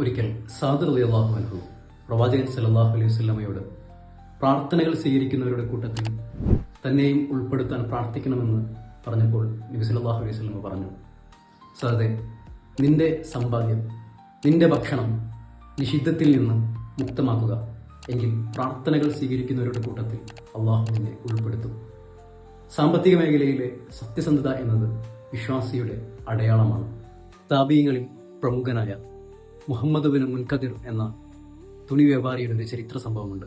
ഒരിക്കൽ സാദർ അള്ളാഹു അൻഹു പ്രവാചകൻ സല്ലല്ലാഹു അലൈഹി വസല്ലമയോട് പ്രാർത്ഥനകൾ സ്വീകരിക്കുന്നവരുടെ കൂട്ടത്തിൽ തന്നെയും ഉൾപ്പെടുത്താൻ പ്രാർത്ഥിക്കണമെന്ന് പറഞ്ഞപ്പോൾ നബി സല്ലല്ലാഹു അലൈഹി വസല്ലമ പറഞ്ഞു സാദെ നിന്റെ സമ്പാദ്യം നിന്റെ ഭക്ഷണം നിഷിദ്ധത്തിൽ നിന്ന് മുക്തമാക്കുക. എങ്കിൽ പ്രാർത്ഥനകൾ സ്വീകരിക്കുന്നവരുടെ കൂട്ടത്തിൽ അള്ളാഹു നിന്നെ ഉൾപ്പെടുത്തും. സാമ്പത്തിക മേഖലയിലെ സത്യസന്ധത എന്നത് വിശ്വാസിയുടെ അടയാളമാണ്. താപീയങ്ങളിൽ പ്രമുഖനായ മുഹമ്മദ് ബിൻ മുൻകതിർ എന്ന തുണി വ്യാപാരിയുടെ ഒരു ചരിത്ര സംഭവമുണ്ട്.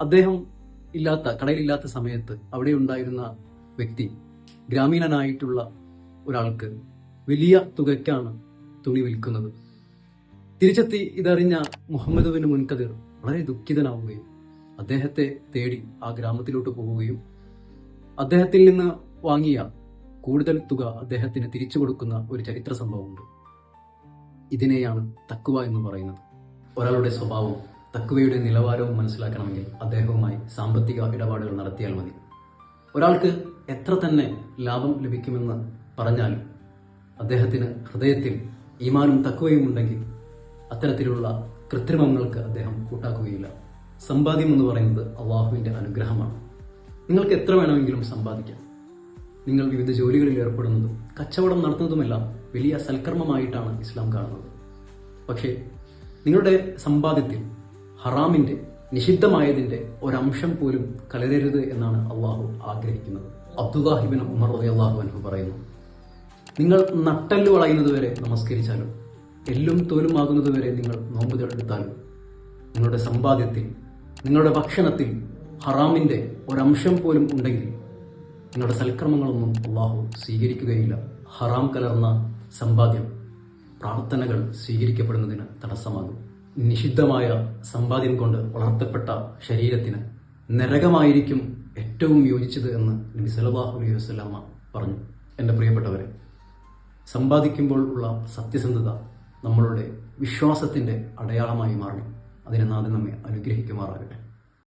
അദ്ദേഹം ഇല്ലാത്ത കടയിലില്ലാത്ത സമയത്ത് അവിടെ ഉണ്ടായിരുന്ന വ്യക്തി ഗ്രാമീണനായിട്ടുള്ള ഒരാൾക്ക് വലിയ തുകയ്ക്കാണ് തുണി വിൽക്കുന്നത്. തിരിച്ചെത്തി ഇതറിഞ്ഞ മുഹമ്മദ് ബിൻ മുൻകതിർ വളരെ ദുഃഖിതനാവുകയും അദ്ദേഹത്തെ തേടി ആ ഗ്രാമത്തിലോട്ട് പോവുകയും അദ്ദേഹത്തിൽ നിന്ന് വാങ്ങിയ കൂടുതൽ തുക അദ്ദേഹത്തിന് തിരിച്ചു കൊടുക്കുന്ന ഒരു ചരിത്ര സംഭവമുണ്ട്. ഇതിനെയാണ് തക്കുവ എന്ന് പറയുന്നത്. ഒരാളുടെ സ്വഭാവവും തക്കുവയുടെ നിലവാരവും മനസ്സിലാക്കണമെങ്കിൽ അദ്ദേഹവുമായി സാമ്പത്തിക ഇടപാടുകൾ നടത്തിയാൽ മതി. ഒരാൾക്ക് എത്ര തന്നെ ലാഭം ലഭിക്കുമെന്ന് പറഞ്ഞാലും അദ്ദേഹത്തിന് ഹൃദയത്തിൽ ഈമാനും തക്കുവയും ഉണ്ടെങ്കിൽ അത്തരത്തിലുള്ള കൃത്രിമങ്ങൾക്ക് അദ്ദേഹം കൂട്ടാക്കുകയില്ല. സമ്പാദ്യം എന്ന് പറയുന്നത് അള്ളാഹുവിന്റെ അനുഗ്രഹമാണ്. നിങ്ങൾക്ക് എത്ര വേണമെങ്കിലും സമ്പാദിക്കാം. നിങ്ങൾ വിവിധ ജോലികളിൽ ഏർപ്പെടുന്നതും കച്ചവടം നടത്തുന്നതുമെല്ലാം വലിയ സൽക്കർമ്മമായിട്ടാണ് ഇസ്ലാം കാണുന്നത്. പക്ഷേ നിങ്ങളുടെ സമ്പാദ്യത്തിൽ ഹറാമിന്റെ നിഷിദ്ധമായതിന്റെ ഒരംശം പോലും കലരരുത് എന്നാണ് അള്ളാഹു ആഗ്രഹിക്കുന്നത്. അബ്ദുല്ലാഹിബിൻ ഉമർ അള്ളാഹു അൻഹു പറയുന്നു നിങ്ങൾ നട്ടൽ വളയുന്നതുവരെ നമസ്കരിച്ചാലും എല്ലും തോലുമാകുന്നതുവരെ നിങ്ങൾ നോമ്പ് നിങ്ങളുടെ സമ്പാദ്യത്തിൽ നിങ്ങളുടെ ഭക്ഷണത്തിൽ ഹറാമിന്റെ ഒരംശം പോലും ഉണ്ടെങ്കിൽ നിങ്ങളുടെ സൽക്രമങ്ങളൊന്നും അള്ളാഹു സ്വീകരിക്കുകയില്ല. ഹറാം കലർന്ന സമ്പാദ്യം പ്രാർത്ഥനകൾ സ്വീകരിക്കപ്പെടുന്നതിന് തടസ്സമാകും. നിഷിദ്ധമായ സമ്പാദ്യം കൊണ്ട് വളർത്തപ്പെട്ട ശരീരത്തിന് നരകമായിരിക്കും ഏറ്റവും യോജിച്ചത് എന്ന് നബി സല്ലല്ലാഹു അലൈഹി വസല്ലമ പറഞ്ഞു. എന്റെ പ്രിയപ്പെട്ടവരെ സമ്പാദിക്കുമ്പോൾ ഉള്ള സത്യസന്ധത നമ്മളുടെ വിശ്വാസത്തിന്റെ അടയാളമായി മാറണം അതിനെ നാഥൻ നമ്മെ അനുഗ്രഹിക്കുമാറാകട്ടെ.